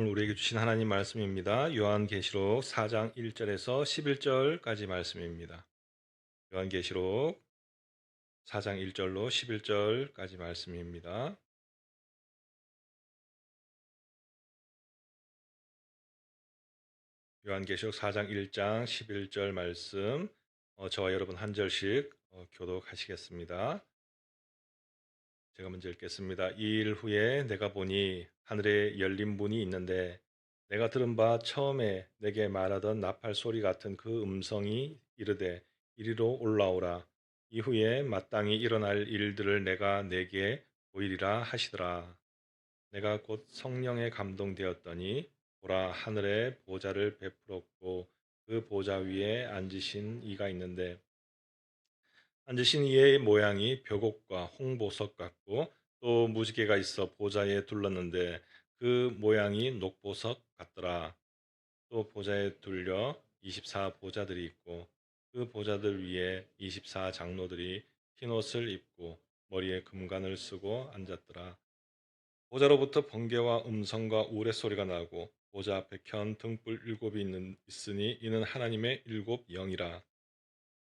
오늘 우리에게 주신 하나님 말씀입니다. 요한계시록 4장 1절에서 11절까지 말씀입니다. 요한계시록 4장 1절로 11절까지 말씀입니다. 요한계시록 4장 1장 11절 말씀 어, 저와 여러분 한 절씩 어, 교독하시겠습니다. 제가 먼저 읽겠습니다. 이 일 후에 내가 보니 하늘에 열린 문이 있는데 내가 들은 바 처음에 내게 말하던 나팔 소리 같은 그 음성이 이르되 이리로 올라오라. 이후에 마땅히 일어날 일들을 내가 내게 보이리라 하시더라. 내가 곧 성령에 감동되었더니 보라 하늘에 보좌를 베풀었고 그 보좌 위에 앉으신 이가 있는데 앉으신 이의 모양이 벽옥과 홍보석 같고 또 무지개가 있어 보좌에 둘렀는데 그 모양이 녹보석 같더라. 또 보좌에 둘려 24 보좌들이 있고 그 보좌들 위에 24 장로들이 흰 옷을 입고 머리에 금관을 쓰고 앉았더라. 보좌로부터 번개와 음성과 우레소리가 나고 보좌 켠 등불 일곱이 있는, 있으니 이는 하나님의 일곱 영이라.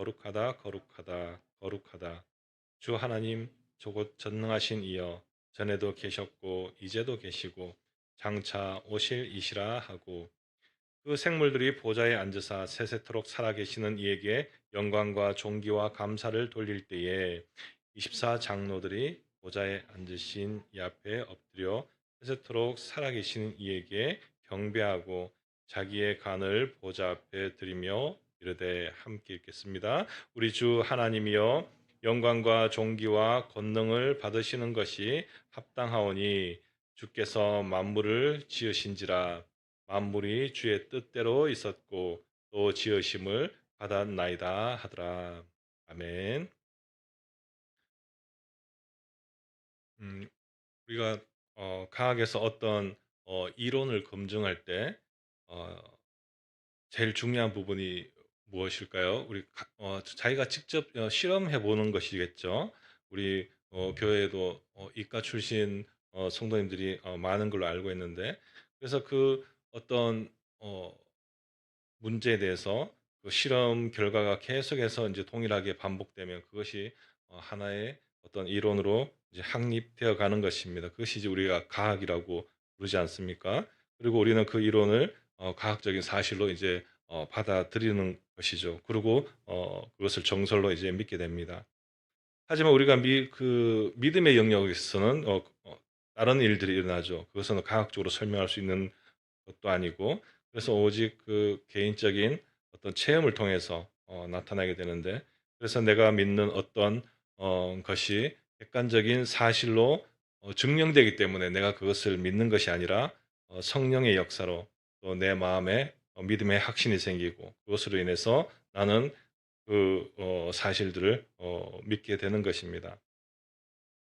거룩하다 거룩하다 거룩하다. 주 하나님 조곧 전능하신 이여 전에도 계셨고 이제도 계시고 장차 오실 이시라 하고 그 생물들이 보좌에 앉으사 세세토록 살아계시는 이에게 영광과 존귀와 감사를 돌릴 때에 24 장로들이 보좌에 앉으신 이 앞에 엎드려 세세토록 살아계시는 이에게 경배하고 자기의 간을 보좌 앞에 드리며 이르되 함께 읽겠습니다. 우리 주 하나님이여 영광과 존귀와 권능을 받으시는 것이 합당하오니 주께서 만물을 지으신지라 만물이 주의 뜻대로 있었고 또 지으심을 받았나이다 하더라. 아멘. 음, 우리가 어, 과학에서 어떤 어, 이론을 검증할 때 어, 제일 중요한 부분이 무엇일까요? 우리 가- 어, 자기가 직접 어, 실험해 보는 것이겠죠. 우리 어, 교회에도 어, 이과 출신 어, 성도님들이 어, 많은 걸로 알고 있는데, 그래서 그 어떤 어, 문제에 대해서 그 실험 결과가 계속해서 이제 동일하게 반복되면 그것이 어, 하나의 어떤 이론으로 이제 확립되어 가는 것입니다. 그것이 이제 우리가 과학이라고 부르지 않습니까? 그리고 우리는 그 이론을 어, 과학적인 사실로 이제 어, 받아들이는 것이죠. 그리고 어, 그것을 정설로 이제 믿게 됩니다. 하지만 우리가 미, 그 믿음의 영역에서는 어, 어, 다른 일들이 일어나죠. 그것은 과학적으로 설명할 수 있는 것도 아니고 그래서 오직 그 개인적인 어떤 체험을 통해서 어, 나타나게 되는데 그래서 내가 믿는 어떤 어, 것이 객관적인 사실로 어, 증명되기 때문에 내가 그것을 믿는 것이 아니라 어, 성령의 역사로 또 내 마음에 어, 믿음의 확신이 생기고 그것으로 인해서 나는 그 어, 사실들을 어, 믿게 되는 것입니다.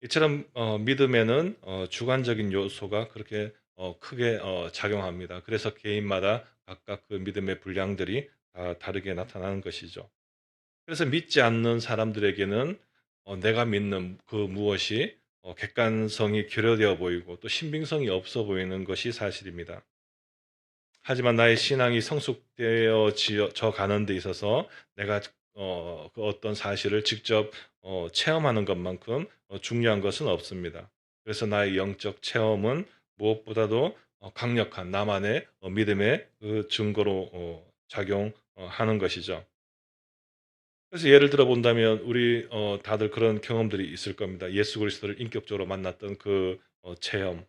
이처럼 어, 믿음에는 어, 주관적인 요소가 그렇게 어, 크게 어, 작용합니다. 그래서 개인마다 각각 그 믿음의 분량들이 다 다르게 나타나는 것이죠. 그래서 믿지 않는 사람들에게는 어, 내가 믿는 그 무엇이 어, 객관성이 결여되어 보이고 또 신빙성이 없어 보이는 것이 사실입니다. 하지만 나의 신앙이 성숙되어져 가는 데 있어서 내가 어, 그 어떤 사실을 직접 어, 체험하는 것만큼 어, 중요한 것은 없습니다. 그래서 나의 영적 체험은 무엇보다도 어, 강력한 나만의 어, 믿음의 그 증거로 어, 작용하는 것이죠. 그래서 예를 들어 본다면 우리 어, 다들 그런 경험들이 있을 겁니다. 예수 그리스도를 인격적으로 만났던 그 어, 체험,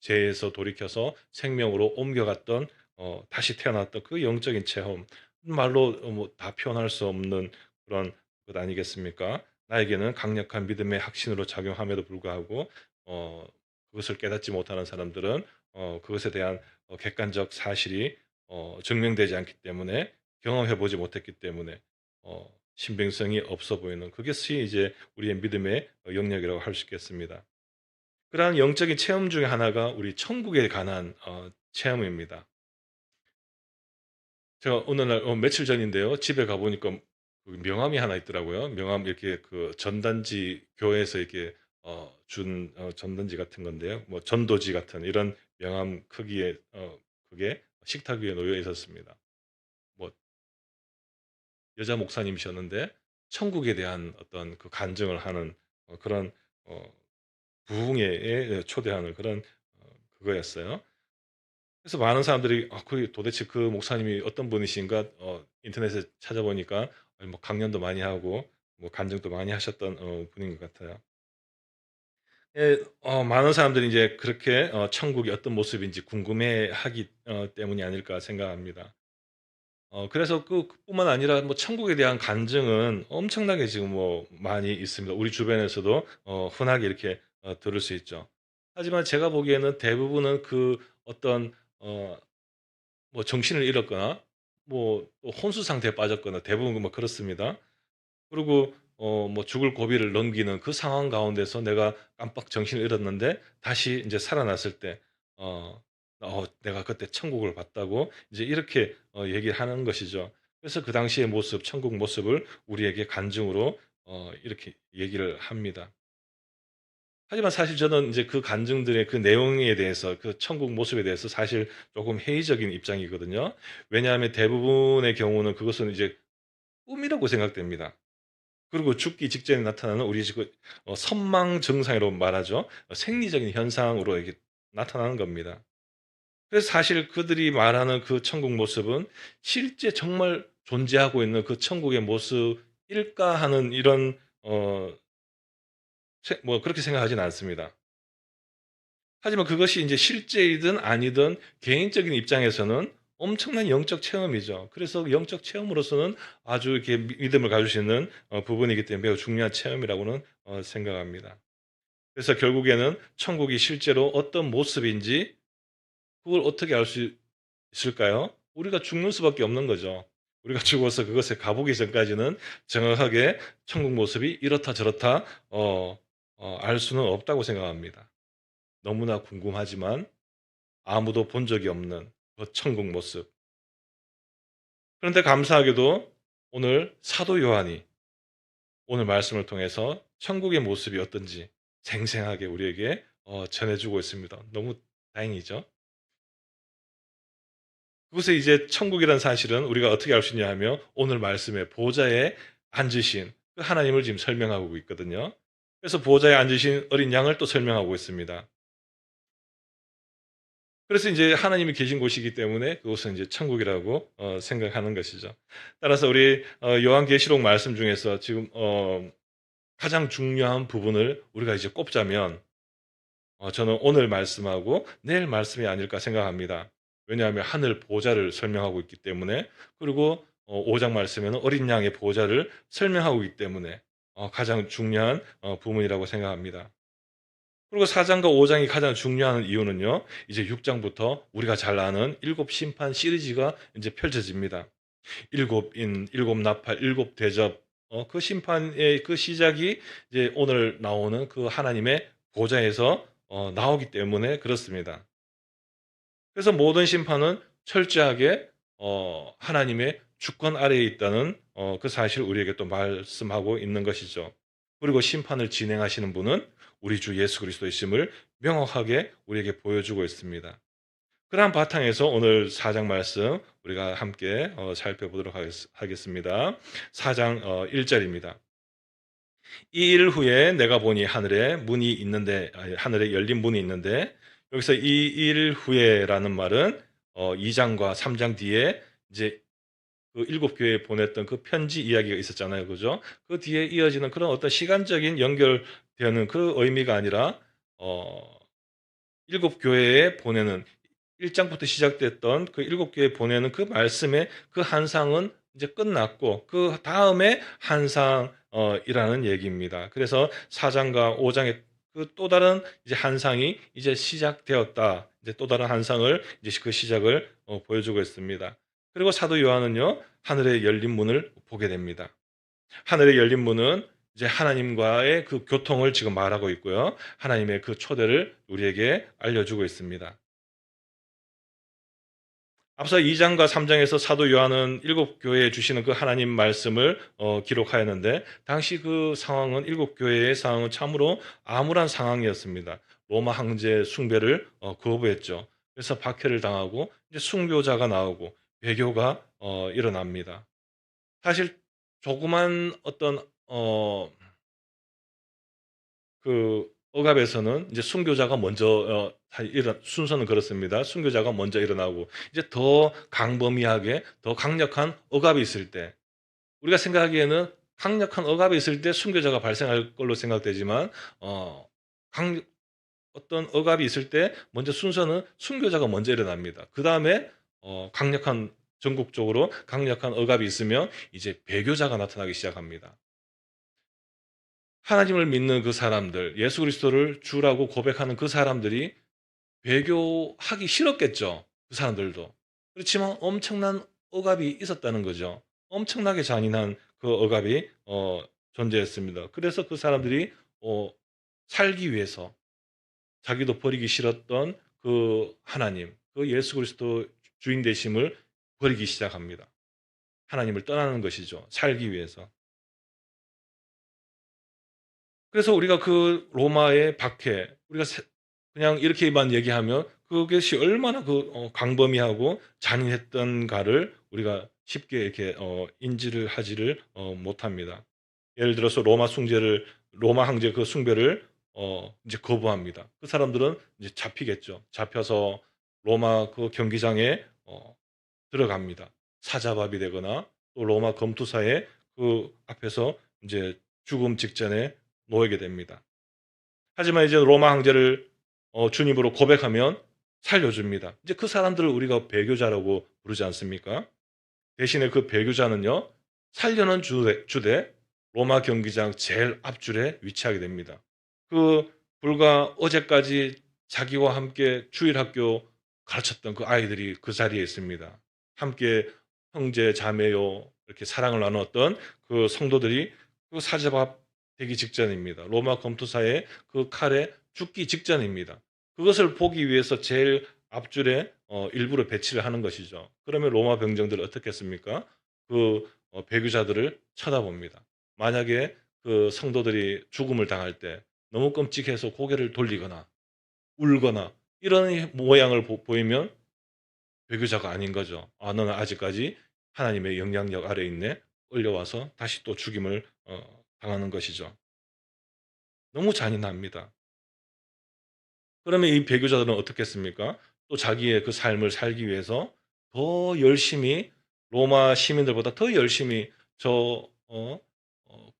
죄에서 돌이켜서 생명으로 옮겨갔던 어, 다시 태어났던 그 영적인 체험, 말로 어, 뭐다 표현할 수 없는 그런 것 아니겠습니까? 나에게는 강력한 믿음의 확신으로 작용함에도 불구하고 어, 그것을 깨닫지 못하는 사람들은 어, 그것에 대한 어, 객관적 사실이 어, 증명되지 않기 때문에 경험해 보지 못했기 때문에 어, 신빙성이 없어 보이는 그것이 이제 우리의 믿음의 어, 영역이라고 할 수 있겠습니다. 그러한 영적인 체험 중에 하나가 우리 천국에 관한 어, 체험입니다. 제가 어느 날 어, 며칠 전인데요. 집에 가 보니까 그 명함이 하나 있더라고요. 명함 이렇게 그 전단지 교회에서 이렇게 어, 준 어, 전단지 같은 건데요. 뭐 전도지 같은 이런 명함 크기의 어, 그게 식탁 위에 놓여 있었습니다. 뭐 여자 목사님이셨는데 천국에 대한 어떤 그 간증을 하는 어, 그런 어, 부흥회에 초대하는 그런 어, 그거였어요. 그래서 많은 사람들이 아, 그 도대체 그 목사님이 어떤 분이신가 어, 인터넷에 찾아보니까 아니, 뭐 강연도 많이 하고 뭐 간증도 많이 하셨던 어, 분인 것 같아요. 예, 어, 많은 사람들이 이제 그렇게 어, 천국이 어떤 모습인지 궁금해하기 어, 때문이 아닐까 생각합니다. 어, 그래서 그 뿐만 아니라 뭐 천국에 대한 간증은 엄청나게 지금 뭐 많이 있습니다. 우리 주변에서도 어, 흔하게 이렇게 어, 들을 수 있죠. 하지만 제가 보기에는 대부분은 그 어떤 어, 뭐 정신을 잃었거나 뭐또 혼수 상태에 빠졌거나 대부분 뭐 그렇습니다. 그리고 어, 뭐 죽을 고비를 넘기는 그 상황 가운데서 내가 깜빡 정신을 잃었는데 다시 이제 살아났을 때 어, 어, 내가 그때 천국을 봤다고 이제 이렇게 어, 얘기를 하는 것이죠. 그래서 그 당시의 모습, 천국 모습을 우리에게 간증으로 어, 이렇게 얘기를 합니다. 하지만 사실 저는 이제 그 간증들의 그 내용에 대해서 그 천국 모습에 대해서 사실 조금 회의적인 입장이거든요. 왜냐하면 대부분의 경우는 그것은 이제 꿈이라고 생각됩니다. 그리고 죽기 직전에 나타나는 우리 지금 어, 선망 증상이라고 말하죠. 어, 생리적인 현상으로 이게 나타나는 겁니다. 그래서 사실 그들이 말하는 그 천국 모습은 실제 정말 존재하고 있는 그 천국의 모습일까 하는 이런 어, 세- 뭐 그렇게 생각하지는 않습니다. 하지만 그것이 이제 실제이든 아니든 개인적인 입장에서는 엄청난 영적 체험이죠. 그래서 영적 체험으로서는 아주 이렇게 미- 믿음을 가질 수 있는 어, 부분이기 때문에 매우 중요한 체험이라고는 어, 생각합니다. 그래서 결국에는 천국이 실제로 어떤 모습인지 그걸 어떻게 알 수 있을까요? 우리가 죽는 수밖에 없는 거죠. 우리가 죽어서 그것에 가보기 전까지는 정확하게 천국 모습이 이렇다 저렇다 어, 어, 알 수는 없다고 생각합니다. 너무나 궁금하지만 아무도 본 적이 없는 그 천국 모습. 그런데 감사하게도 오늘 사도 요한이 오늘 말씀을 통해서 천국의 모습이 어떤지 생생하게 우리에게 어, 전해주고 있습니다. 너무 다행이죠. 그곳에 이제 천국이라는 사실은 우리가 어떻게 알 수 있냐 하면 오늘 말씀의 보좌에 앉으신 그 하나님을 지금 설명하고 있거든요. 그래서 보좌에 앉으신 어린 양을 또 설명하고 있습니다. 그래서 이제 하나님이 계신 곳이기 때문에 그곳은 이제 천국이라고 어, 생각하는 것이죠. 따라서 우리 어, 요한계시록 말씀 중에서 지금 어, 가장 중요한 부분을 우리가 이제 꼽자면 어, 저는 오늘 말씀하고 내일 말씀이 아닐까 생각합니다. 왜냐하면 하늘 보좌를 설명하고 있기 때문에 그리고 어, 5장 말씀에는 어린 양의 보좌를 설명하고 있기 때문에 어, 가장 중요한 어, 부분이라고 생각합니다. 그리고 4장과 5장이 가장 중요한 이유는요. 이제 6장부터 우리가 잘 아는 일곱 심판 시리즈가 이제 펼쳐집니다. 일곱 인, 일곱 나팔, 일곱 대접. 어, 그 심판의 그 시작이 이제 오늘 나오는 그 하나님의 보좌에서 어, 나오기 때문에 그렇습니다. 그래서 모든 심판은 철저하게 어, 하나님의 주권 아래에 있다는 어, 그 사실을 우리에게 또 말씀하고 있는 것이죠. 그리고 심판을 진행하시는 분은 우리 주 예수 그리스도이심을 명확하게 우리에게 보여주고 있습니다. 그러한 바탕에서 오늘 4장 말씀 우리가 함께 어, 살펴보도록 하겠습니다. 4장 1절입니다. 이 일 후에 내가 보니 하늘에 문이 있는데 하늘에 열린 문이 있는데 여기서 이 일 후에라는 말은 2장과 어, 3장 뒤에 이제 그 일곱 교회에 보냈던 그 편지 이야기가 있었잖아요. 그죠? 그 뒤에 이어지는 그런 어떤 시간적인 연결되는 그 의미가 아니라, 어, 일곱 교회에 보내는 1장부터 시작됐던 그 일곱 교회에 보내는 그 말씀의 그 한상은 이제 끝났고, 그 다음에 한상이라는 얘기입니다. 그래서 4장과 5장의 그그또 다른 이제 한상이 이제 시작되었다. 이제 또 다른 한상을 이제 그 시작을 어, 보여주고 있습니다. 그리고 사도 요한은요 하늘의 열린 문을 보게 됩니다. 하늘의 열린 문은 이제 하나님과의 그 교통을 지금 말하고 있고요. 하나님의 그 초대를 우리에게 알려주고 있습니다. 앞서 2장과 3장에서 사도 요한은 일곱 교회에 주시는 그 하나님 말씀을 어, 기록하였는데 당시 그 상황은 일곱 교회의 상황은 참으로 암울한 상황이었습니다. 로마 황제 숭배를 어, 거부했죠. 그래서 박해를 당하고 이제 숭교자가 나오고 배교가 어, 일어납니다. 사실 조그만 어떤 어, 그 억압에서는 이제 순교자가 먼저 어, 일어, 순서는 그렇습니다. 순교자가 먼저 일어나고 이제 더 강범위하게 더 강력한 억압이 있을 때 우리가 생각하기에는 강력한 억압이 있을 때 순교자가 발생할 걸로 생각되지만 어, 강, 어떤 억압이 있을 때 먼저 순서는 순교자가 먼저 일어납니다. 그 다음에 어, 강력한 전국적으로 강력한 억압이 있으면 이제 배교자가 나타나기 시작합니다. 하나님을 믿는 그 사람들, 예수 그리스도를 주라고 고백하는 그 사람들이 배교하기 싫었겠죠. 그 사람들도. 그렇지만 엄청난 억압이 있었다는 거죠. 엄청나게 잔인한 그 억압이 어, 존재했습니다. 그래서 그 사람들이 어, 살기 위해서 자기도 버리기 싫었던 그 하나님, 그 예수 그리스도 주인 되심을 버리기 시작합니다. 하나님을 떠나는 것이죠. 살기 위해서. 그래서 우리가 그 로마의 박해, 우리가 그냥 이렇게만 얘기하면 그것이 얼마나 그 어, 광범위하고 잔인했던가를 우리가 쉽게 이렇게 어, 인지를 하지를 어, 못합니다. 예를 들어서 로마 숭배를 로마 황제 그 숭배를 이제 거부합니다. 그 사람들은 이제 잡히겠죠. 잡혀서 로마 그 경기장에 들어갑니다. 사자밥이 되거나 또 로마 검투사의 그 앞에서 이제 죽음 직전에 놓이게 됩니다. 하지만 이제 로마 황제를 어, 주님으로 고백하면 살려줍니다. 이제 그 사람들을 우리가 배교자라고 부르지 않습니까? 대신에 그 배교자는요, 살려는 주대, 주대 로마 경기장 제일 앞줄에 위치하게 됩니다. 그 불과 어제까지 자기와 함께 주일학교 가르쳤던 그 아이들이 그 자리에 있습니다. 함께 형제 자매요 이렇게 사랑을 나누었던 그 성도들이 그 사제밥 되기 직전입니다. 로마 검투사의 그 칼에 죽기 직전입니다. 그것을 보기 위해서 제일 앞줄에 어, 일부러 배치를 하는 것이죠. 그러면 로마 병정들은 어떻게 했습니까? 그 어, 배교자들을 쳐다봅니다. 만약에 그 성도들이 죽음을 당할 때 너무 끔찍해서 고개를 돌리거나 울거나 이런 모양을 보, 이면 배교자가 아닌 거죠. 아, 너는 아직까지 하나님의 영향력 아래 있네. 올려와서 다시 또 죽임을 어, 당하는 것이죠. 너무 잔인합니다. 그러면 이 배교자들은 어떻겠습니까? 또 자기의 그 삶을 살기 위해서 더 열심히 로마 시민들보다 더 열심히 저 어, 어,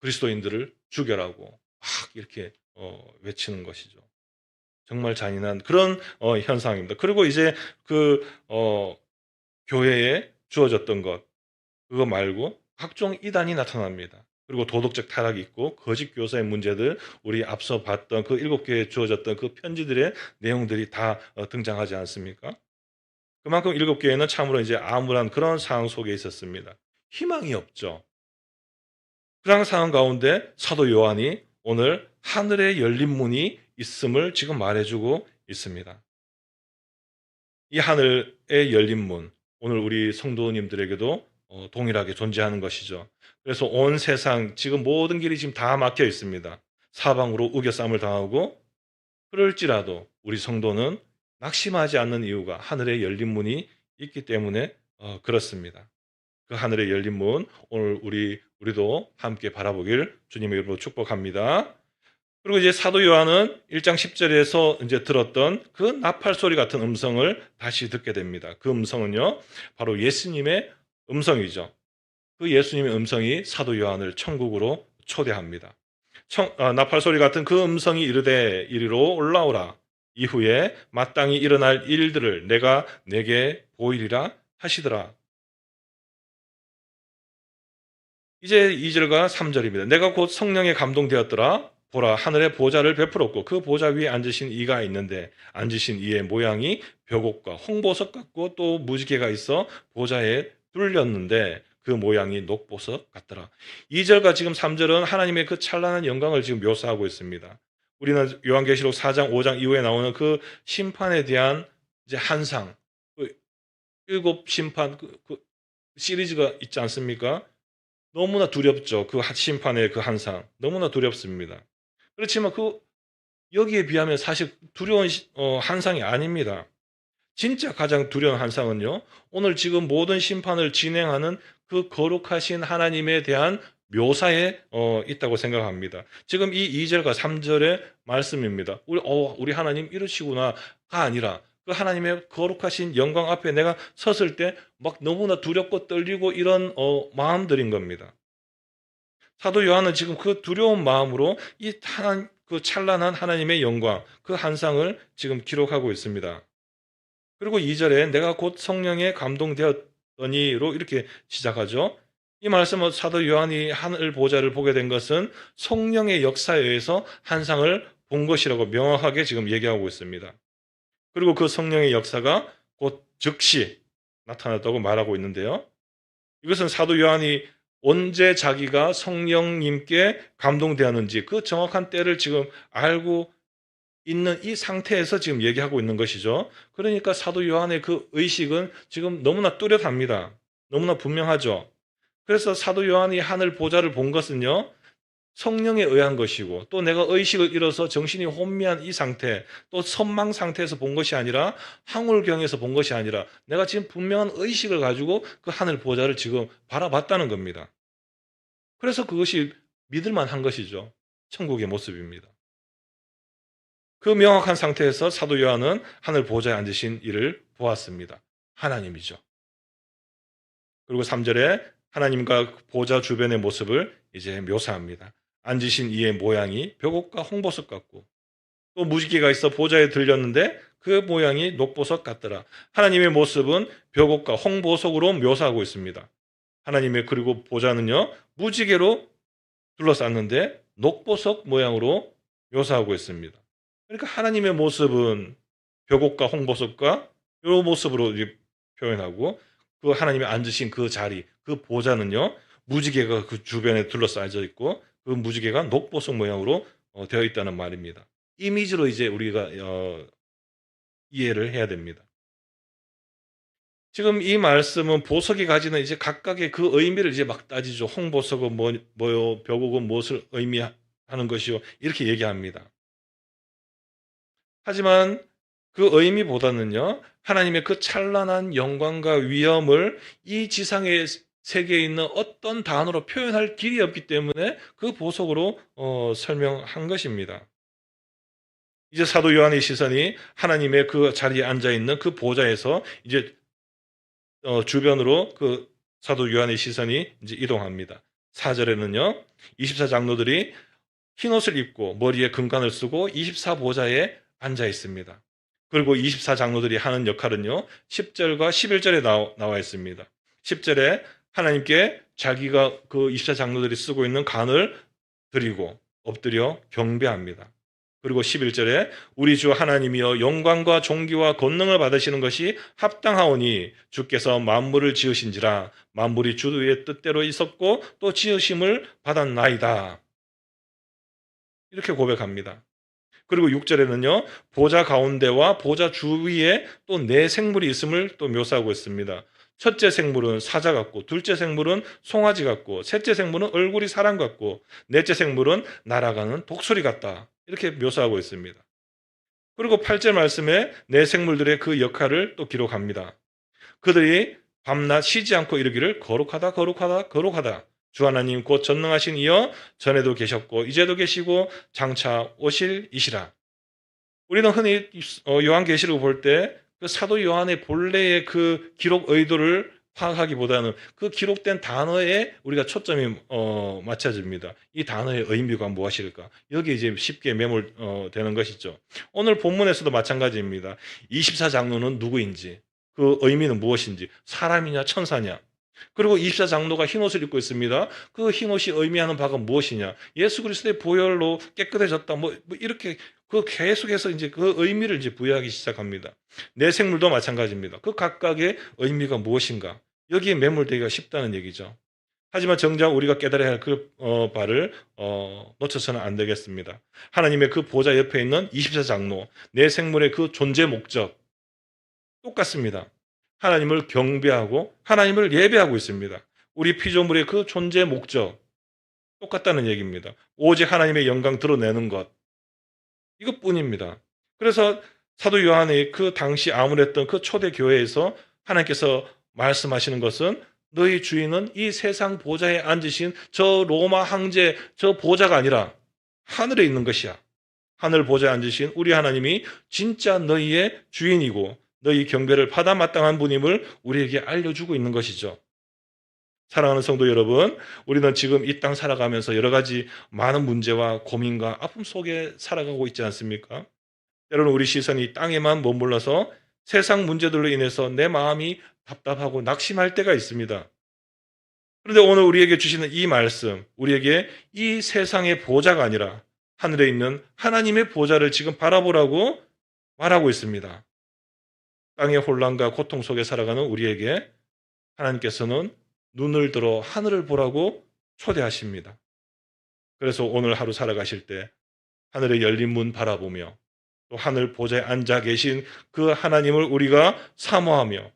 그리스도인들을 죽여라고 막 이렇게 어, 외치는 것이죠. 정말 잔인한 그런 어, 현상입니다. 그리고 이제 그 어, 교회에 주어졌던 것 그거 말고 각종 이단이 나타납니다. 그리고 도덕적 타락이 있고 거짓 교사의 문제들 우리 앞서 봤던 그 일곱 개에 주어졌던 그 편지들의 내용들이 다 어, 등장하지 않습니까? 그만큼 일곱 개에는 참으로 이제 암울한 그런 상황 속에 있었습니다. 희망이 없죠. 그런 상황 가운데 사도 요한이 오늘 하늘의 열린 문이 있음을 지금 말해주고 있습니다. 이 하늘의 열린 문, 오늘 우리 성도님들에게도 어, 동일하게 존재하는 것이죠. 그래서 온 세상 지금 모든 길이 지금 다 막혀 있습니다. 사방으로 우겨쌈을 당하고 그럴지라도 우리 성도는 낙심하지 않는 이유가 하늘의 열린 문이 있기 때문에 어, 그렇습니다. 그 하늘의 열린 문 오늘 우리 우리도 함께 바라보길 주님의 이름으로 축복합니다. 그리고 이제 사도 요한은 1장 10절에서 이제 들었던 그 나팔 소리 같은 음성을 다시 듣게 됩니다. 그 음성은요, 바로 예수님의 음성이죠. 그 예수님의 음성이 사도 요한을 천국으로 초대합니다. 청, 아, 나팔 소리 같은 그 음성이 이르되 이리로 올라오라. 이후에 마땅히 일어날 일들을 내가 내게 보이리라 하시더라. 이제 2절과 3절입니다. 내가 곧 성령에 감동되었더라. 보라 하늘의 보좌를 베풀었고 그 보좌 위에 앉으신 이가 있는데 앉으신 이의 모양이 벽옥과 홍보석 같고 또 무지개가 있어 보좌에 뚫렸는데 그 모양이 녹보석 같더라. 2절과 지금 3절은 하나님의 그 찬란한 영광을 지금 묘사하고 있습니다. 우리는 요한계시록 4장, 5장 이후에 나오는 그 심판에 대한 이제 한상, 그 일곱 심판 그, 그 시리즈가 있지 않습니까? 너무나 두렵죠. 그 심판의 그 한상. 너무나 두렵습니다. 그렇지만 그 여기에 비하면 사실 두려운 시- 어, 한상이 아닙니다. 진짜 가장 두려운 한상은요. 오늘 지금 모든 심판을 진행하는 그 거룩하신 하나님에 대한 묘사에 어, 있다고 생각합니다. 지금 이 2절과 3절의 말씀입니다. 우리 어, 우리 하나님 이러시구나가 아니라 그 하나님의 거룩하신 영광 앞에 내가 섰을 때 막 너무나 두렵고 떨리고 이런 어, 마음들인 겁니다. 사도 요한은 지금 그 두려운 마음으로 이 하나, 그 찬란한 하나님의 영광, 그 한상을 지금 기록하고 있습니다. 그리고 2절에 내가 곧 성령에 감동되었더니로 이렇게 시작하죠. 이 말씀은 사도 요한이 하늘 보좌를 보게 된 것은 성령의 역사에 의해서 한상을 본 것이라고 명확하게 지금 얘기하고 있습니다. 그리고 그 성령의 역사가 곧 즉시 나타났다고 말하고 있는데요. 이것은 사도 요한이 언제 자기가 성령님께 감동되었는지 그 정확한 때를 지금 알고 있는 이 상태에서 지금 얘기하고 있는 것이죠. 그러니까 사도 요한의 그 의식은 지금 너무나 뚜렷합니다. 너무나 분명하죠. 그래서 사도 요한이 하늘 보좌를 본 것은요. 성령에 의한 것이고 또 내가 의식을 잃어서 정신이 혼미한 이 상태 또 선망 상태에서 본 것이 아니라 항울경에서 본 것이 아니라 내가 지금 분명한 의식을 가지고 그 하늘 보좌를 지금 바라봤다는 겁니다. 그래서 그것이 믿을만 한 것이죠. 천국의 모습입니다. 그 명확한 상태에서 사도 요한은 하늘 보좌에 앉으신 이를 보았습니다. 하나님이죠. 그리고 3절에 하나님과 보좌 주변의 모습을 이제 묘사합니다. 앉으신 이의 모양이 벽옥과 홍보석 같고 또 무지개가 있어 보좌에 들렸는데 그 모양이 녹보석 같더라. 하나님의 모습은 벽옥과 홍보석으로 묘사하고 있습니다. 하나님의 그리고 보좌는요 무지개로 둘러쌌는데 녹보석 모양으로 묘사하고 있습니다. 그러니까 하나님의 모습은 벽옥과 홍보석과 이 모습으로 표현하고 그 하나님이 앉으신 그 자리, 그 보좌는요 무지개가 그 주변에 둘러싸여 있고 그 무지개가 녹보석 모양으로 어, 되어 있다는 말입니다. 이미지로 이제 우리가 어, 이해를 해야 됩니다. 지금 이 말씀은 보석이 가지는 이제 각각의 그 의미를 이제 막 따지죠. 홍보석은 뭐, 뭐요, 벽옥은 무엇을 의미하는 것이요. 이렇게 얘기합니다. 하지만 그 의미보다는요, 하나님의 그 찬란한 영광과 위엄을 이 지상의 세계에 있는 어떤 단어로 표현할 길이 없기 때문에 그 보석으로 어, 설명한 것입니다. 이제 사도 요한의 시선이 하나님의 그 자리에 앉아 있는 그 보좌에서 이제 어, 주변으로 그 사도 요한의 시선이 이제 이동합니다. 4절에는요, 24장로들이 흰 옷을 입고 머리에 금관을 쓰고 24보좌에 앉아 있습니다. 그리고 24장로들이 하는 역할은요, 10절과 11절에 나와 있습니다. 10절에 하나님께 자기가 그 24장로들이 쓰고 있는 간을 드리고 엎드려 경배합니다. 그리고 11절에 우리 주 하나님이여 영광과 존귀와 권능을 받으시는 것이 합당하오니 주께서 만물을 지으신지라 만물이 주의 뜻대로 있었고 또 지으심을 받았나이다. 이렇게 고백합니다. 그리고 6절에는요, 보좌 가운데와 보좌 주위에 또 네 생물이 있음을 또 묘사하고 있습니다. 첫째 생물은 사자 같고, 둘째 생물은 송아지 같고, 셋째 생물은 얼굴이 사람 같고, 넷째 생물은 날아가는 독수리 같다. 이렇게 묘사하고 있습니다. 그리고 8절 말씀에 네 생물들의 그 역할을 또 기록합니다. 그들이 밤낮 쉬지 않고 이르기를 거룩하다, 거룩하다, 거룩하다. 주 하나님 곧 전능하신 이여 전에도 계셨고 이제도 계시고 장차 오실 이시라. 우리는 흔히 어, 요한계시록 볼 때 그 사도 요한의 본래의 그 기록 의도를 파악하기보다는 그 기록된 단어에 우리가 초점이 어, 맞춰집니다. 이 단어의 의미가 무엇일까? 여기 이제 쉽게 매몰되는 어, 것이죠. 오늘 본문에서도 마찬가지입니다. 24장로는 누구인지, 그 의미는 무엇인지, 사람이냐 천사냐, 그리고 24장로가 흰 옷을 입고 있습니다. 그 흰 옷이 의미하는 바가 무엇이냐? 예수 그리스도의 보혈로 깨끗해졌다. 뭐, 뭐 이렇게 그 계속해서 이제 그 의미를 이제 부여하기 시작합니다. 내 생물도 마찬가지입니다. 그 각각의 의미가 무엇인가? 여기에 매몰되기가 쉽다는 얘기죠. 하지만 정작 우리가 깨달아야 할 그 바를 어, 놓쳐서는 안 되겠습니다. 하나님의 그 보좌 옆에 있는 24장로, 내 생물의 그 존재 목적 똑같습니다. 하나님을 경배하고 하나님을 예배하고 있습니다. 우리 피조물의 그 존재 목적 똑같다는 얘기입니다. 오직 하나님의 영광 드러내는 것 이것뿐입니다. 그래서 사도 요한의 그 당시 아무랬던 그 초대 교회에서 하나님께서 말씀하시는 것은 너희 주인은 이 세상 보좌에 앉으신 저 로마 황제 저 보좌가 아니라 하늘에 있는 것이야. 하늘 보좌에 앉으신 우리 하나님이 진짜 너희의 주인이고 너희 경배를 받아 마땅한 분임을 우리에게 알려주고 있는 것이죠. 사랑하는 성도 여러분, 우리는 지금 이 땅 살아가면서 여러 가지 많은 문제와 고민과 아픔 속에 살아가고 있지 않습니까? 때로는 우리 시선이 땅에만 머물러서 세상 문제들로 인해서 내 마음이 답답하고 낙심할 때가 있습니다. 그런데 오늘 우리에게 주시는 이 말씀, 우리에게 이 세상의 보좌가 아니라 하늘에 있는 하나님의 보좌를 지금 바라보라고 말하고 있습니다. 땅의 혼란과 고통 속에 살아가는 우리에게 하나님께서는 눈을 들어 하늘을 보라고 초대하십니다. 그래서 오늘 하루 살아가실 때 하늘의 열린 문 바라보며 또 하늘 보좌에 앉아 계신 그 하나님을 우리가 사모하며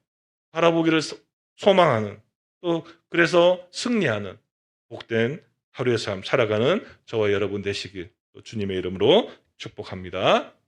바라보기를 소망하는 또 그래서 승리하는 복된 하루의 삶 살아가는 저와 여러분 되시길 또 주님의 이름으로 축복합니다.